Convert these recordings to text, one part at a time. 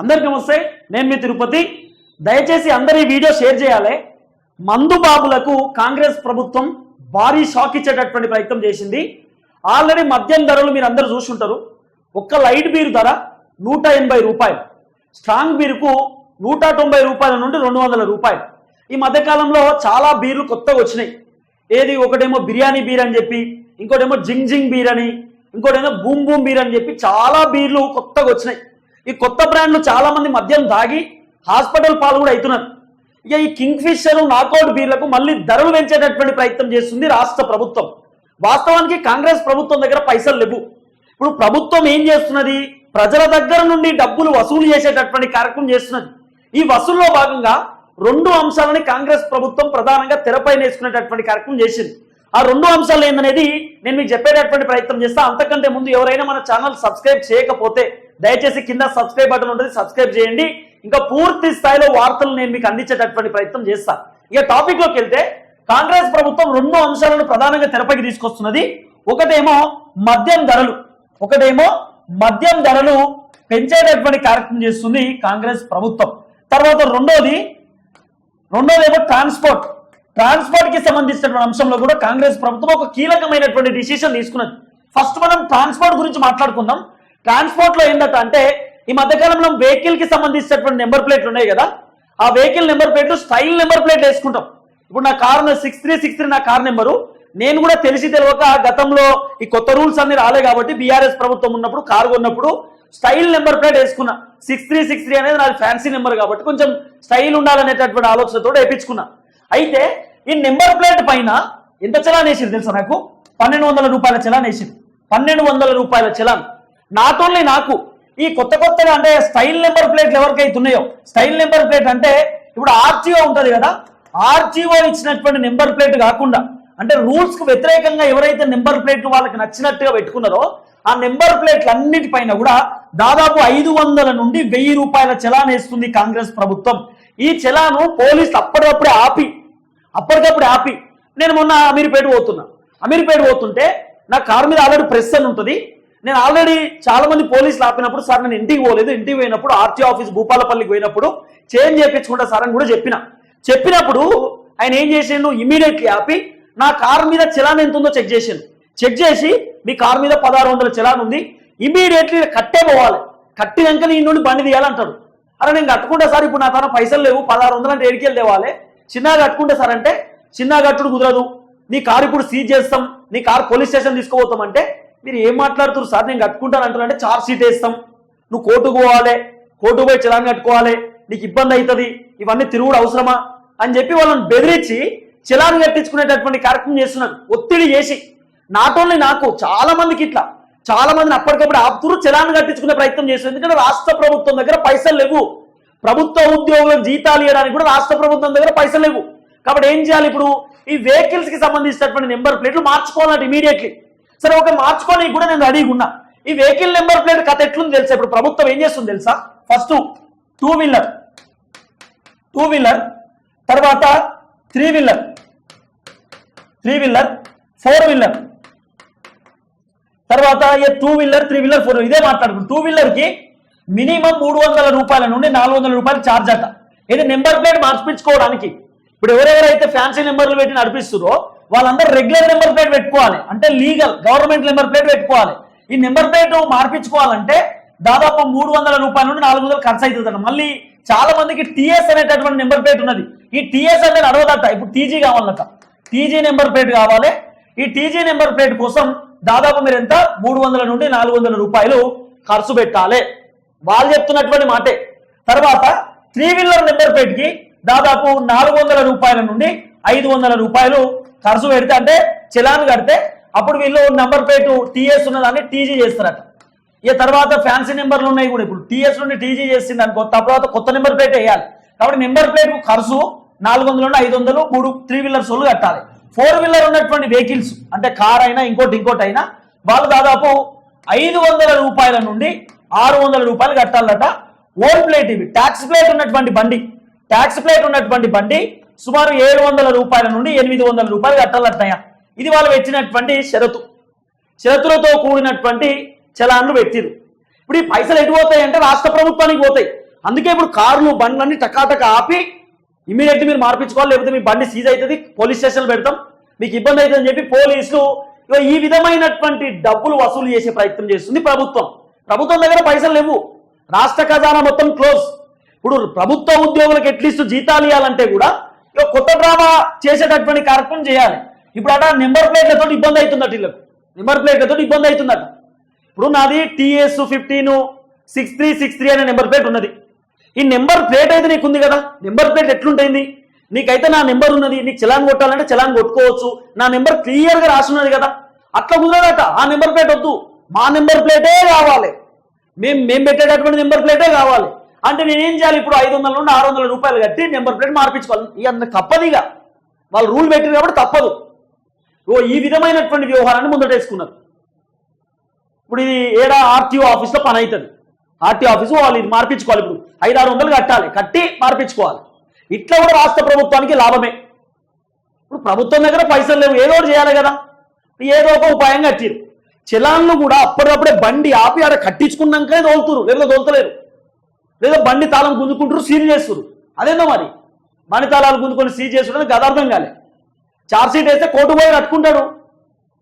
అందరికి నమస్తే నేను మీ తిరుపతి. దయచేసి అందరి వీడియో షేర్ చేయాలి. మందు బాబులకు కాంగ్రెస్ ప్రభుత్వం భారీ షాక్ ఇచ్చేటటువంటి ప్రయత్నం చేసింది. ఆల్రెడీ మద్యం ధరలు మీరు అందరూ చూసుంటారు. ఒక్క లైట్ బీర్ ధర నూట ఎనభై రూపాయలు. స్ట్రాంగ్ బీరుకు నూట తొంభై రూపాయల నుండి రెండు వందల రూపాయలు. ఈ మధ్యకాలంలో చాలా బీర్లు కొత్తగా వచ్చినాయి. ఏది ఒకటేమో బిర్యానీ బీర్ అని చెప్పి ఇంకోటేమో జింగ్ జింగ్ బీర్ అని ఇంకోటేమో బూమ్ బూమ్ బీర్ అని చెప్పి చాలా బీర్లు కొత్తగా వచ్చినాయి. ఈ కొత్త బ్రాండ్లు చాలా మంది మద్యం తాగి హాస్పిటల్ పాలు కూడా అవుతున్నారు. ఇక ఈ కింగ్ ఫిషర్ నాకౌట్ బీర్లకు మళ్ళీ ధరలు పెంచేటటువంటి ప్రయత్నం చేస్తుంది రాష్ట్ర ప్రభుత్వం. వాస్తవానికి కాంగ్రెస్ ప్రభుత్వం దగ్గర పైసలు లేవు. ఇప్పుడు ప్రభుత్వం ఏం చేస్తున్నది? ప్రజల దగ్గర నుండి డబ్బులు వసూలు చేసేటటువంటి కార్యక్రమం చేస్తున్నది. ఈ వసూల్లో భాగంగా రెండు అంశాలని కాంగ్రెస్ ప్రభుత్వం ప్రధానంగా తెరపై వేసుకునేటటువంటి కార్యక్రమం చేసింది. ఆ రెండు అంశాలు ఏందనేది నేను మీకు చెప్పేటటువంటి ప్రయత్నం చేస్తా. అంతకంటే ముందు ఎవరైనా మన ఛానల్ సబ్స్క్రైబ్ చేయకపోతే దయచేసి కింద సబ్స్క్రైబ్ బటన్ ఉంటుంది సబ్స్క్రైబ్ చేయండి. ఇంకా పూర్తి స్థాయిలో వార్తలు నేను మీకు అందించేటటువంటి ప్రయత్నం చేస్తా. ఇక టాపిక్లోకి వెళ్తే కాంగ్రెస్ ప్రభుత్వం రెండు అంశాలను ప్రధానంగా తెరపైకి తీసుకొస్తున్నది. ఒకటేమో మద్యం ధరలు. ఒకటేమో మద్యం ధరలు పెంచేటటువంటి కార్యక్రమం చేస్తుంది కాంగ్రెస్ ప్రభుత్వం. తర్వాత రెండోది రెండోదేమో ట్రాన్స్పోర్ట్. ట్రాన్స్పోర్ట్కి సంబంధించినటువంటి అంశంలో కూడా కాంగ్రెస్ ప్రభుత్వం ఒక కీలకమైనటువంటి డిసిషన్ తీసుకున్నది. ఫస్ట్ మనం ట్రాన్స్పోర్ట్ గురించి మాట్లాడుకుందాం. ట్రాన్స్పోర్ట్లో ఏంటంటే అంటే ఈ మధ్యకాలంలో వెహికల్కి సంబంధించినటువంటి నెంబర్ ప్లేట్లు ఉన్నాయి కదా ఆ వెహికల్ నెంబర్ ప్లేట్లు స్టైల్ నెంబర్ ప్లేట్ వేసుకుంటాం. ఇప్పుడు నా car six three six three నా కార్ నెంబరు నేను కూడా తెలిసి తెలియక గతంలో ఈ కొత్త రూల్స్ అన్ని రాలే కాబట్టి బీఆర్ఎస్ ప్రభుత్వం ఉన్నప్పుడు కారు కొన్నప్పుడు స్టైల్ నెంబర్ ప్లేట్ వేసుకున్నా. సిక్స్ త్రీ సిక్స్ త్రీ అనేది నాది ఫ్యాన్సీ నెంబర్ కాబట్టి కొంచెం స్టైల్ ఉండాలనేటటువంటి ఆలోచనతో వేయించుకున్నా. అయితే ఈ నెంబర్ ప్లేట్ పైన ఎంత చలాన్ వేసింది తెలుసా నాకు? పన్నెండు వందల రూపాయల చలాన్ వేసింది పన్నెండు వందల రూపాయల చలాన్. నాట్ ఓన్లీ నాకు. ఈ కొత్త కొత్తగా అంటే స్టైల్ నెంబర్ ప్లేట్లు ఎవరికైతే ఉన్నాయో స్టైల్ నెంబర్ ప్లేట్ అంటే ఇప్పుడు ఆర్టీఓ ఉంటుంది కదా ఆర్టీఓ ఇచ్చినటువంటి నెంబర్ ప్లేట్ కాకుండా అంటే రూల్స్కు వ్యతిరేకంగా ఎవరైతే నెంబర్ ప్లేట్లు వాళ్ళకి నచ్చినట్టుగా పెట్టుకున్నారో ఆ నెంబర్ ప్లేట్లు అన్నిటిపైన కూడా దాదాపు ఐదు వందల నుండి వెయ్యి రూపాయల చలాన్ వేస్తుంది కాంగ్రెస్ ప్రభుత్వం. ఈ చలాను పోలీసులు అప్పటికప్పుడే ఆపి అప్పటికప్పుడు ఆపి. నేను మొన్న అమీర్పేట పోతున్నా. అమీర్పేట పోతుంటే నా కారు మీద ఆల్రెడీ ప్రెస్ అని ఉంటుంది. నేను ఆల్రెడీ చాలా మంది పోలీసులు ఆపినప్పుడు సార్ నేను ఇంటికి పోలేదు ఇంటికి పోయినప్పుడు ఆర్టీ ఆఫీస్ భూపాలపల్లికి పోయినప్పుడు చేంజ్ చేయించుకుంటా సార్ అని కూడా చెప్పిన. చెప్పినప్పుడు ఆయన ఏం చేసిండు? ఇమీడియట్లీ ఆపి నా కారు మీద చలాన్ ఎంత ఉందో చెక్ చేసిండు. చెక్ చేసి మీ కారు మీద పదహారు వందల చలాన్ ఉంది. ఇమీడియట్లీ కట్టే పోవాలి. కట్టినాక నీ నుండి బండి తీయాలంటాడు అరే నేను కట్టుకుంటా సార్ ఇప్పుడు నా తన పైసలు లేవు పదహారు వందలు అంటే ఏడికెళ్ళి తేవాలి. చిన్నగా కట్టుకుంటా సార్ అంటే చిన్నగా కట్టుడు కుదరదు. నీ కారు ఇప్పుడు సీజ్ చేస్తాం. నీ కారు పోలీస్ స్టేషన్ తీసుకుపోతాం అంటే మీరు ఏం మాట్లాడుతున్నారు? సార్ నేను కట్టుకుంటాను అంటారంటే చార్జ్ షీట్ వేస్తాం నువ్వు కోర్టుకు పోవాలి కోర్టుకు పోయి చలాన్ కట్టుకోవాలి నీకు ఇబ్బంది అవుతుంది ఇవన్నీ తిరుగుడు అవసరమా? అని చెప్పి వాళ్ళని బెదిరించి చలాన్ కట్టించుకునేటటువంటి కార్యక్రమం చేస్తున్నాను. ఒత్తిడి చేసి. నాట్ ఓన్లీ నాకు చాలా మందికి ఇట్లా. చాలా మందిని అప్పటికప్పుడు ఆపుతురు చలాన్ కట్టించుకునే ప్రయత్నం చేస్తుంది ఎందుకంటే రాష్ట్ర ప్రభుత్వం దగ్గర పైసలు లేవు. ప్రభుత్వ ఉద్యోగులకు జీతాలు ఇవ్వడానికి కూడా రాష్ట్ర ప్రభుత్వం దగ్గర పైసలు లేవు. కాబట్టి ఏం చేయాలి ఇప్పుడు? ఈ వెహికల్స్కి సంబంధించినటువంటి నెంబర్ ప్లేట్లు మార్చుకోవాలంటే ఇమీడియట్లీ సరే ఒక మార్చుకొని కూడా నేను రెడీగా ఉన్నా. ఈ వెహికల్ నెంబర్ ప్లేట్ కథ ఎట్లుంది తెలుసా? ఇప్పుడు ప్రభుత్వం ఏం చేస్తుంది తెలుసా? First two wheeler two wheeler తర్వాత three wheeler three wheeler four wheeler తర్వాత ఏ two wheeler three wheeler four ఇదే మాట్లాడుకుంటాం. టూ వీలర్కి మినిమం మూడు వందల రూపాయల నుండి నాలుగు వందల రూపాయలు ఛార్జ్ అట. ఇది నెంబర్ ప్లేట్ మార్చిపించుకోవడానికి. ఇప్పుడు ఎవరెవరైతే ఫ్యాన్సీ నెంబర్లు పెట్టి నడిపిస్తుందో వాళ్ళందరూ రెగ్యులర్ నెంబర్ ప్లేట్ పెట్టుకోవాలి. అంటే లీగల్ గవర్నమెంట్ నెంబర్ ప్లేట్ పెట్టుకోవాలి. ఈ నెంబర్ ప్లేట్ మార్పించుకోవాలంటే దాదాపు మూడు వందల రూపాయల నుండి నాలుగు వందలు ఖర్చు అవుతుంది మళ్ళీ చాలా మందికి టీఎస్ అనేటటువంటి నెంబర్ ప్లేట్ ఉన్నది. ఈ టీఎస్ అనేది అడవదట. ఇప్పుడు టీజీ కావాలట. టీజీ నెంబర్ ప్లేట్ కావాలి. ఈ టీజీ నెంబర్ ప్లేట్ కోసం దాదాపు మీరు ఎంత? మూడు వందల నుండి నాలుగు వందల రూపాయలు ఖర్చు పెట్టాలి. వాళ్ళు చెప్తున్నటువంటి మాటే. తర్వాత త్రీ వీలర్ నెంబర్ ప్లేట్కి దాదాపు నాలుగు వందల రూపాయల నుండి ఐదు వందల రూపాయలు ఖర్చు పెడితే అంటే చలాన్ కడితే అప్పుడు వీళ్ళు నెంబర్ ప్లేట్ టీఎస్ ఉన్నదాన్ని టీజీ చేస్తారట. ఇక తర్వాత ఫ్యాన్సీ నెంబర్లు ఉన్నాయి కూడా. ఇప్పుడు టీఎస్ నుండి టీజీ చేసింది అనుకో తర్వాత కొత్త నెంబర్ ప్లేట్ వేయాలి. కాబట్టి నెంబర్ ప్లేట్ ఖర్చు నాలుగు వందల నుండి ఐదు వందలు మూడు త్రీ వీలర్స్ వాళ్ళు కట్టాలి. ఫోర్ వీలర్ ఉన్నటువంటి వెహికల్స్ అంటే కార్ అయినా ఇంకోటి ఇంకోటి అయినా వాళ్ళు దాదాపు ఐదు వందల రూపాయల నుండి ఆరు వందల రూపాయలు కట్టాలట. ఓల్డ్ ప్లేట్ ఇవి. ట్యాక్స్ ప్లేట్ ఉన్నటువంటి బండి. ట్యాక్స్ ప్లేట్ ఉన్నటువంటి బండి సుమారు ఏడు వందల రూపాయల నుండి ఎనిమిది వందల రూపాయలు కట్టాలట్టయ్యా ఇది వాళ్ళు పెట్టినటువంటి షరతు. షరతులతో కూడినటువంటి చలాన్లు పెట్టిరు ఇప్పుడు ఈ పైసలు ఎటు పోతాయి అంటే రాష్ట్ర ప్రభుత్వానికి పోతాయి. అందుకే ఇప్పుడు కార్లు బండ్లన్నీ టకాటక ఆపి ఇమీడియట్ మీరు మార్పించుకోవాలి లేకపోతే మీ బండి సీజ్ అవుతుంది పోలీస్ స్టేషన్లు పెడతాం. మీకు ఇబ్బంది అవుతుందని చెప్పి పోలీసులు ఈ విధమైనటువంటి డబ్బులు వసూలు చేసే ప్రయత్నం చేస్తుంది ప్రభుత్వం. ప్రభుత్వం దగ్గర పైసలు లేవు. రాష్ట్ర ఖజానా మొత్తం క్లోజ్. ఇప్పుడు ప్రభుత్వ ఉద్యోగులకు ఎట్లీస్ట్ జీతాలు ఇవ్వాలంటే కూడా కొత్త డ్రామా చేసేటటువంటి కార్యక్రమం చేయాలి. ఇప్పుడు అట నెంబర్ ప్లేట్లతో ఇబ్బంది అవుతుందట వీళ్ళకు నెంబర్ ప్లేట్లతో ఇబ్బంది అవుతుందట. ఇప్పుడు నాది TS fifteen six three six three అనే నెంబర్ ప్లేట్ ఉన్నది. ఈ నెంబర్ ప్లేట్ అయితే నీకు ఉంది కదా? నెంబర్ ప్లేట్ ఎట్లుంటుంది? నీకైతే నా నెంబర్ ఉన్నది. నీకు చలాన్ కొట్టాలంటే చలాన్ కొట్టుకోవచ్చు. నా నెంబర్ క్లియర్గా రాసి ఉన్నది కదా? అట్లా కుదరదట. ఆ నెంబర్ ప్లేట్ వద్దు. మా నెంబర్ ప్లేటే కావాలి. మేము మేము పెట్టేటటువంటి నెంబర్ ప్లేటే కావాలి. అంటే నేనేం చేయాలి? ఇప్పుడు ఐదు వందల నుండి ఆరు వందల రూపాయలు కట్టి నెంబర్ ప్లేట్ మార్పించుకోవాలి. ఇక అంత తప్పదిగా. వాళ్ళు రూల్ పెట్టారు కాబట్టి తప్పదు. ఓ ఈ విధమైనటువంటి వ్యవహారాన్ని ముందటేసుకున్నారు. ఇప్పుడు ఇది ఏడా ఆర్టీఓ ఆఫీస్లో పని అవుతుంది ఆర్టీఓ ఆఫీసు వాళ్ళు ఇది మార్పించుకోవాలి ఇప్పుడు. ఐదు ఆరు వందలు కట్టాలి. కట్టి మార్పించుకోవాలి. ఇట్లా కూడా రాష్ట్ర ప్రభుత్వానికి లాభమే. ఇప్పుడు ప్రభుత్వం దగ్గర పైసలు లేవు. ఏదో ఒకటి చేయాలి కదా. ఏదో ఒక ఉపాయం కట్టిరు చలాన్లు కూడా అప్పటికప్పుడే బండి ఆపి ఆడ కట్టించుకున్నాకనే తోలుతురు లేదా తోలుతలేరు. లేదా బండి తాళం గుంజుకుంటారు సీల్ చేస్తారు అదేందో మరి? బండి తాళాలు గుంజుకొని సీజ్ చేసుకుంటే గదార్థం కాలే. చార్జ్షీట్ వేస్తే కోర్టు పోయి కట్టుకుంటాడు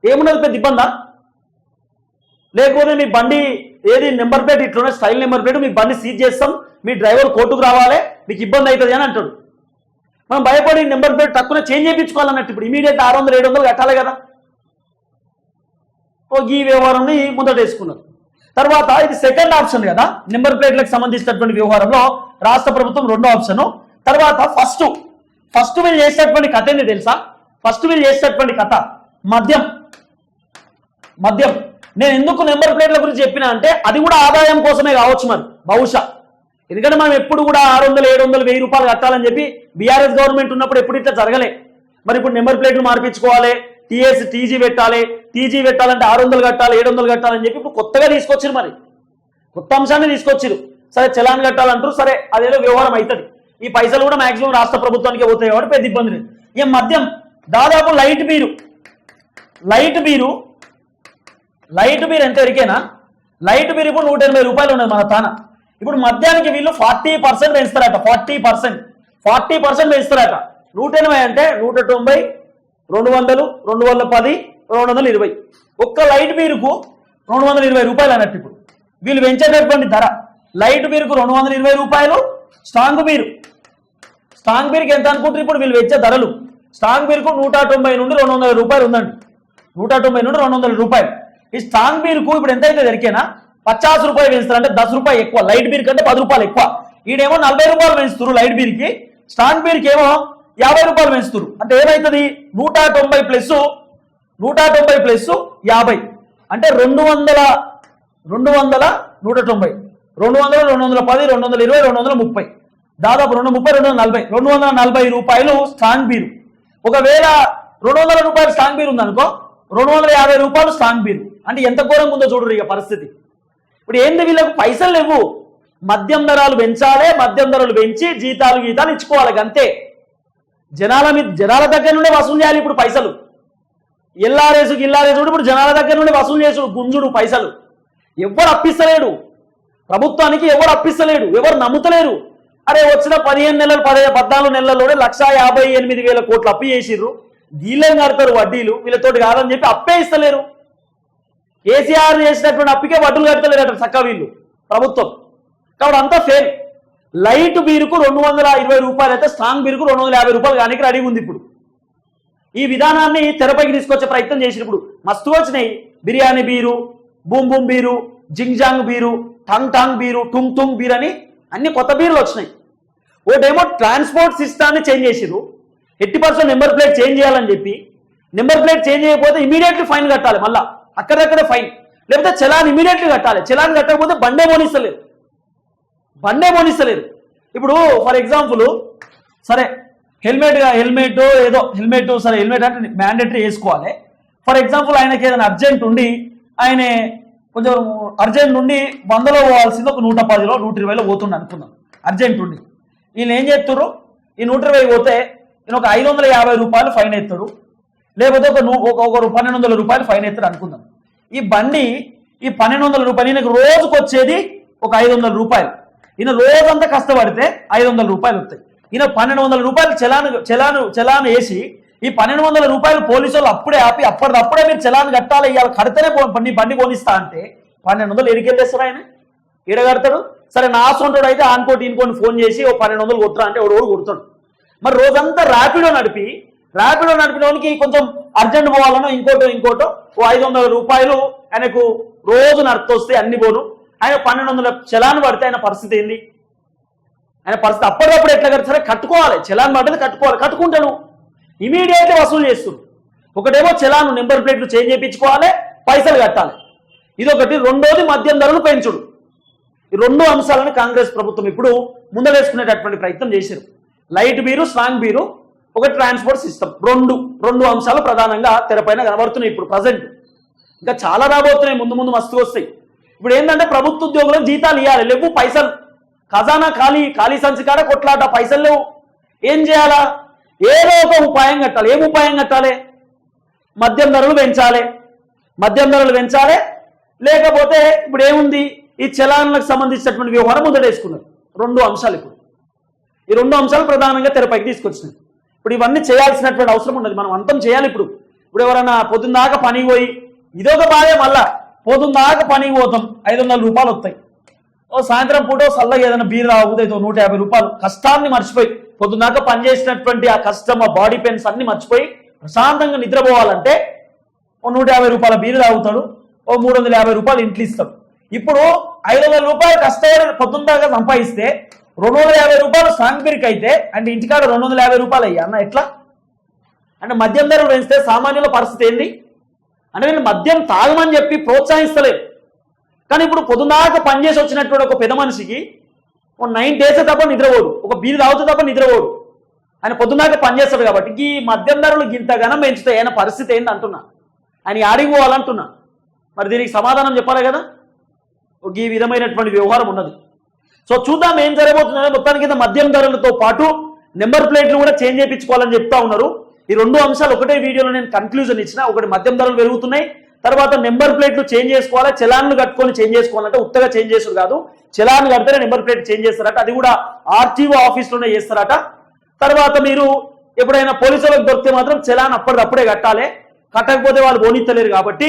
ఏమున్నది పెద్ద ఇబ్బందా? లేకపోతే మీ బండి ఏది నెంబర్ ప్లేట్ ఇట్లున్న స్టైల్ నెంబర్ ప్లేట్ మీ బండి సీజ్ చేస్తాం మీ డ్రైవర్ కోర్టుకు రావాలి మీకు ఇబ్బంది అవుతుంది అని అంటాడు. మనం భయపడి నెంబర్ ప్లేట్ తక్కువ చేంజ్ చేయించుకోవాలన్నట్టు ఇప్పుడు ఇమీడియట్ ఆరు వందలు ఏడు వందలు కట్టాలి కదా. ఓ ఈ వ్యవహారాన్ని ముందట వేసుకున్నారు. తర్వాత ఇది సెకండ్ ఆప్షన్ కదా. నెంబర్ ప్లేట్లకు సంబంధించినటువంటి వ్యవహారంలో రాష్ట్ర ప్రభుత్వం రెండో ఆప్షన్ తర్వాత ఫస్ట్ ఫస్ట్ వీళ్ళు చేసేటటువంటి కథ ఏంది తెలుసా? ఫస్ట్ వీళ్ళు చేసేటటువంటి కథ మద్యం. మద్యం. నేను ఎందుకు నెంబర్ ప్లేట్ల గురించి చెప్పినా అంటే అది కూడా ఆదాయం కోసమే కావచ్చు మరి బహుశా. ఎందుకంటే మనం ఎప్పుడు కూడా ఆరు వందలు ఏడు వందలు వెయ్యి రూపాయలు కట్టాలని చెప్పి బీఆర్ఎస్ గవర్నమెంట్ ఉన్నప్పుడు ఎప్పుడు ఇట్లా జరగలే. మరి ఇప్పుడు నెంబర్ ప్లేట్లు మార్పించుకోవాలి టీఎస్ టీజీ పెట్టాలి టీజీ పెట్టాలంటే ఆరు వందలు కట్టాలి ఏడు వందలు కట్టాలని చెప్పి ఇప్పుడు కొత్తగా తీసుకొచ్చారు మరి. కొత్త అంశాన్ని తీసుకొచ్చారు సరే చలాన్ కట్టాలంటారు సరే అదేదో వ్యవహారం అవుతుంది ఈ పైసలు కూడా మాక్సిమం రాష్ట్ర ప్రభుత్వానికి పోతాయి కాబట్టి పెద్ద ఇబ్బంది లేదు. ఈ మద్యం దాదాపు light beer. Light beer light beer ఎంత ఎరికేనా? లైట్ బీర్ ఇప్పుడు నూట ఎనభై రూపాయలు ఉన్నది మన తాన. ఇప్పుడు మద్యానికి వీళ్ళు ఫార్టీ పర్సెంట్ పెంచుతారట ఫార్టీ పర్సెంట్. ఫార్టీ పర్సెంట్ పెంచుతారట. నూట ఎనభై అంటే నూట తొంభై రెండు వందలు రెండు వందల పది రెండు వందల ఇరవై. ఒక్క లైట్ బీరుకు రెండు వందల ఇరవై రూపాయలు అన్నట్టు ఇప్పుడు. వీళ్ళు పెంచేటటువంటి ధర. లైట్ బీరుకు రెండు వందల ఇరవై రూపాయలు స్ట్రాంగ్ బీరు. స్ట్రాంగ్ బీర్కి ఎంత అనుకుంటారు ఇప్పుడు వీళ్ళు వెచ్చే ధరలు? స్ట్రాంగ్ బీర్కు నూట తొంభై నుండి రెండు వందల రూపాయలు ఉందండి. నూట తొంభై నుండి రెండు వందల రూపాయలు. ఈ స్ట్రాంగ్ బీర్కు ఇప్పుడు ఎంత అయితే దొరికేనా? పచాస్ రూపాయలు పెంచుతారు. అంటే దస్ రూపాయలు ఎక్కువ. లైట్ బీర్ కంటే పది రూపాయలు ఎక్కువ. ఈడేమో నలభై రూపాయలు పెంచుతారు లైట్ బీర్కి. స్ట్రాంగ్ బీర్కి ఏమో యాభై రూపాయలు పెంచుతారు. అంటే ఏమవుతుంది నూట తొంభై ప్లస్ నూట తొంభై ప్లస్ యాభై. అంటే రెండు వందల రెండు వందల నూట తొంభై రెండు వందల రెండు వందల పది రెండు వందల ఇరవై రెండు వందల ముప్పై. దాదాపు రెండు ముప్పై రెండు వందల నలభై. రెండు వందల నలభై రూపాయలు స్ట్రాంగ్ బీరు. ఒకవేళ రెండు వందల రూపాయలు స్ట్రాంగ్ బీర్ ఉందనుకో రెండు వందల యాభై రూపాయలు స్ట్రాంగ్ బీర్. అంటే ఎంత ఘోరంగా ఉందో చూడరు ఇక పరిస్థితి. ఇప్పుడు ఏంది వీళ్ళకు పైసలు లేవు? మద్యం ధరలు పెంచాలి మద్యం ధరలు పెంచి జీతాలు గీతాలు ఇచ్చుకోవాలి అంతే. జనాల మీద జనాల దగ్గర నుండే వసూలు చేయాలి ఇప్పుడు పైసలు. ఎల్లారేసు గిల్లారేసుడు ఇప్పుడు జనాల దగ్గర నుండి వసూలు చేసుడు గుంజుడు పైసలు. ఎవరు అప్పిస్తలేడు. ప్రభుత్వానికి ఎవరు అప్పిస్తలేడు. ఎవరు నమ్ముతలేరు. అరే వచ్చిన పదిహేను నెలలు పదిహేను పద్నాలుగు నెలల్లోనే లక్ష యాభై ఎనిమిది వేల కోట్లు అప్పు చేసిర్రు. వీళ్ళేం కడతారు వడ్డీలు. వీళ్ళతోటి కాదని చెప్పి అప్పే ఇస్తలేరు. కేసీఆర్ చేసినటువంటి అప్పికే వడ్డీలు అంటారు చక్క వీళ్ళు ప్రభుత్వం. కాబట్టి అంతా ఫెయిల్ లైట్ బీరుకు రెండు వందల ఇరవై రూపాయలు అయితే స్ట్రాంగ్ బీరుకు రెండు వందల యాభై రూపాయలు కానీ రెడీగా ఉంది ఇప్పుడు. ఈ విధానాన్ని తెరపైకి తీసుకొచ్చే ప్రయత్నం చేసినప్పుడు మస్తు వచ్చినాయి. Biryani beer boom boom beer జింగ్జాంగ్ beer టంగ్ టాంగ్ బీరు టుంగ్ టుంగ్ బీర్ అని అన్ని కొత్త బీర్లు వచ్చినాయి. ఒకటేమో ట్రాన్స్పోర్ట్ సిస్టాన్ని చేంజ్ చేసిరు ఎట్టి పర్సెంట్ నెంబర్ ప్లేట్ చేంజ్ చేయాలని చెప్పి నెంబర్ ప్లేట్ చేంజ్ చేయకపోతే ఇమీడియట్లీ ఫైన్ కట్టాలి మళ్ళా. అక్కడక్కడే ఫైన్. లేకపోతే చలాన్ ఇమీడియట్లీ కట్టాలి. చలాన్ కట్టకపోతే బండే పోనిస్తలేదు. బండే పోనిస్తలేదు. ఇప్పుడు ఫర్ ఎగ్జాంపుల్ సరే హెల్మెట్ హెల్మెట్ ఏదో హెల్మెట్ సరే హెల్మెట్ అంటే మ్యాండేటరీ వేసుకోవాలి. ఫర్ ఎగ్జాంపుల్ ఆయనకి ఏదైనా అర్జెంట్ ఉండి ఆయన కొంచెం అర్జెంట్ ఉండి వందలో పోవాల్సింది ఒక నూట పదిలో నూట ఇరవైలో పోతుండే అనుకుందాం. అర్జెంట్ ఉండి. వీళ్ళు ఏం చేస్తారు ఈ నూట ఇరవై పోతే ఈయన ఒక ఐదు వందల యాభై రూపాయలు ఫైన్ ఎత్తాడు లేకపోతే ఒక నూ- ఒక ఒక పన్నెండు వందల రూపాయలు ఫైన్ ఎత్తాడు అనుకుందాం. ఈ బండి ఈ పన్నెండు వందల రూపాయలు ఈయనకు రోజుకు వచ్చేది ఒక ఐదు వందల రూపాయలు. ఈయన రోజంతా కష్టపడితే ఐదు వందల రూపాయలు వస్తాయి. ఈయన పన్నెండు వందల రూపాయలు చలాను చలాను చలాను వేసి ఈ పన్నెండు వందల రూపాయలు పోలీసు వాళ్ళు అప్పుడే ఆపి అప్పటిదప్పుడే మీరు చలాను కట్టాలి ఇవాళ కడితేనే పో- బండి పోనిస్తా అంటే పన్నెండు వందలు ఎడికెళ్ళేస్తారు ఆయన? ఈడ కడతాడు? సరే నా సొంతడు అయితే ఆనుకోటి ఇంకోటి ఫోన్ చేసి ఓ పన్నెండు వందలు కొట్టరా అంటే ఒకడు కొడుతాడు. మరి రోజంతా ర్యాపిడో నడిపి ర్యాపిడో నడిపినోనికి కొంచెం అర్జెంట్ పోవాలనో ఇంకోటో ఇంకోటో ఓ ఐదు వందల రూపాయలు ఆయనకు రోజు నడుతొస్తే అన్ని పోను. ఆయన పన్నెండు వందల చలాన్ పడితే ఆయన పరిస్థితి ఏంది? ఆయన పరిస్థితి అప్పటికప్పుడు ఎట్లా కట్టారు సరే కట్టుకోవాలి. చలాన్ పడ్డది కట్టుకోవాలి. కట్టుకుంటాను. ఇమీడియట్లీ వసూలు చేస్తుంది ఒకటేమో చలాన్ నెంబర్ ప్లేట్లు చేంజ్ చేయించుకోవాలి పైసలు కట్టాలి. ఇదొకటి. రెండోది మద్యం ధరలు పెంచుడు. ఈ రెండు అంశాలను కాంగ్రెస్ ప్రభుత్వం ఇప్పుడు ముందరేసుకునేటటువంటి ప్రయత్నం చేశారు. లైట్ బీరు స్ట్రాంగ్ బీరు ఒక ట్రాన్స్పోర్ట్ సిస్టమ్. రెండు. రెండు అంశాలు ప్రధానంగా తెరపైన కనబడుతున్నాయి ఇప్పుడు ప్రజెంట్ ఇంకా చాలా రాబోతున్నాయి. ముందు ముందు మస్తు వస్తాయి. ఇప్పుడు ఏంటంటే ప్రభుత్వ ఉద్యోగులకు జీతాలు ఇవ్వాలి లేవు పైసలు ఖజానా ఖాళీ ఖాళీ సంచి కాడ కొట్లాట పైసలు లేవు. ఏం చేయాలా? ఏదో ఒక ఉపాయం కట్టాలి. ఏం ఉపాయం కట్టాలి? మద్యం ధరలు పెంచాలి. మద్యం ధరలు పెంచాలి. లేకపోతే ఇప్పుడు ఏముంది? ఈ చలాన్లకు సంబంధించినటువంటి వ్యవహారం ముందడేసుకున్నారు రెండు అంశాలు ఇప్పుడు. ఈ రెండు అంశాలు ప్రధానంగా తెరపైకి తీసుకొచ్చినాయి. ఇప్పుడు ఇవన్నీ చేయాల్సినటువంటి అవసరం ఉన్నది. మనం అంతం చేయాలి ఇప్పుడు. ఇప్పుడు ఎవరైనా పొద్దున్నాక పని పోయి ఇదొక బాధే మళ్ళా. పొద్దున్నాక పని పోతాం. ఐదు వందల రూపాయలు వస్తాయి. ఓ సాయంత్రం పూట సల్లగా చల్లగా ఏదైనా బీర్ తాగుతాయితో నూట యాభై రూపాయలు. కష్టాన్ని మర్చిపోయి పొద్దున్న పనిచేసినటువంటి ఆ కష్టం ఆ బాడీ పెయిన్స్ అన్ని మర్చిపోయి ప్రశాంతంగా నిద్రపోవాలంటే ఓ నూట యాభై రూపాయల బీరు తాగుతాడు ఓ మూడు వందల యాభై రూపాయలు ఇంట్లో ఇస్తాడు. ఇప్పుడు ఐదు వందల రూపాయలు కష్టపడి పొద్దున్న దాకా సంపాదిస్తే రెండు వందల యాభై రూపాయలు సాంగ్ బీర్కి అయితే అంటే ఇంటికాడ రెండు వందల యాభై రూపాయలు అయ్యా? అన్న ఎట్లా? అంటే మద్యం ధరలు పెంచితే సామాన్యుల పరిస్థితి ఏంది? అంటే నేను మద్యం తాగమని చెప్పి ప్రోత్సహిస్తలేదు. కానీ ఇప్పుడు పొద్దున్నాక పనిచేసి వచ్చినటువంటి ఒక పెద్ద మనిషికి ఒక నైన్ డేస్ తప్ప నిద్రపోడు. ఒక బీరు తాగుతూ తప్ప నిద్రపోడు. ఆయన పొద్దున్నాక పనిచేస్తాడు కాబట్టి ఈ మద్యం ధరలు ఇంతగానం పెంచుతాయి. ఆయన పరిస్థితి ఏంది అంటున్నా. ఆయన ఆడికి పోవాలంటున్నా మరి దీనికి సమాధానం చెప్పాలి కదా? ఒక ఈ విధమైనటువంటి వ్యవహారం ఉన్నది. సో చూద్దాం ఏం జరగబోతుందో మొత్తానికి మద్యం ధరలతో పాటు నెంబర్ ప్లేట్లు కూడా చేంజ్ చేయించుకోవాలని చెప్తా ఉన్నారు. ఈ రెండు అంశాలు ఒకటే వీడియోలో నేను కన్క్లూజన్ ఇచ్చిన. ఒకటి మద్యం ధరలు పెరుగుతున్నాయి. తర్వాత నెంబర్ ప్లేట్లు చేంజ్ చేసుకోవాలి? చలాన్లు కట్టుకొని చేంజ్ చేసుకోవాలంటే ఉత్తగా చేంజ్ చేసుడు కాదు. చలాన్లు కడితేనే నెంబర్ ప్లేట్ చేంజ్ చేస్తారట. అది కూడా ఆర్టీఓ ఆఫీస్లోనే చేస్తారట. తర్వాత మీరు ఎప్పుడైనా పోలీసులకు దొరికితే మాత్రం చలాన్ అప్పటిదప్పుడే కట్టాలి. కట్టకపోతే వాళ్ళు పోనీత్తలేరు కాబట్టి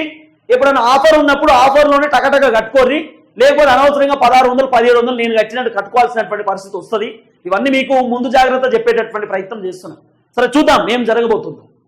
ఎప్పుడైనా ఆఫర్ ఉన్నప్పుడు ఆఫర్లోనే టకటక కట్టుకోర్రి. లేకపోతే అనవసరంగా పదహారు వందలు పదిహేడు వందలు నేను కట్టినట్టు కట్టుకోవాల్సినటువంటి పరిస్థితి వస్తుంది. ఇవన్నీ మీకు ముందు జాగ్రత్త చెప్పేటటువంటి ప్రయత్నం చేస్తున్నాం. సరే చూద్దాం ఏం జరగబోతుందో.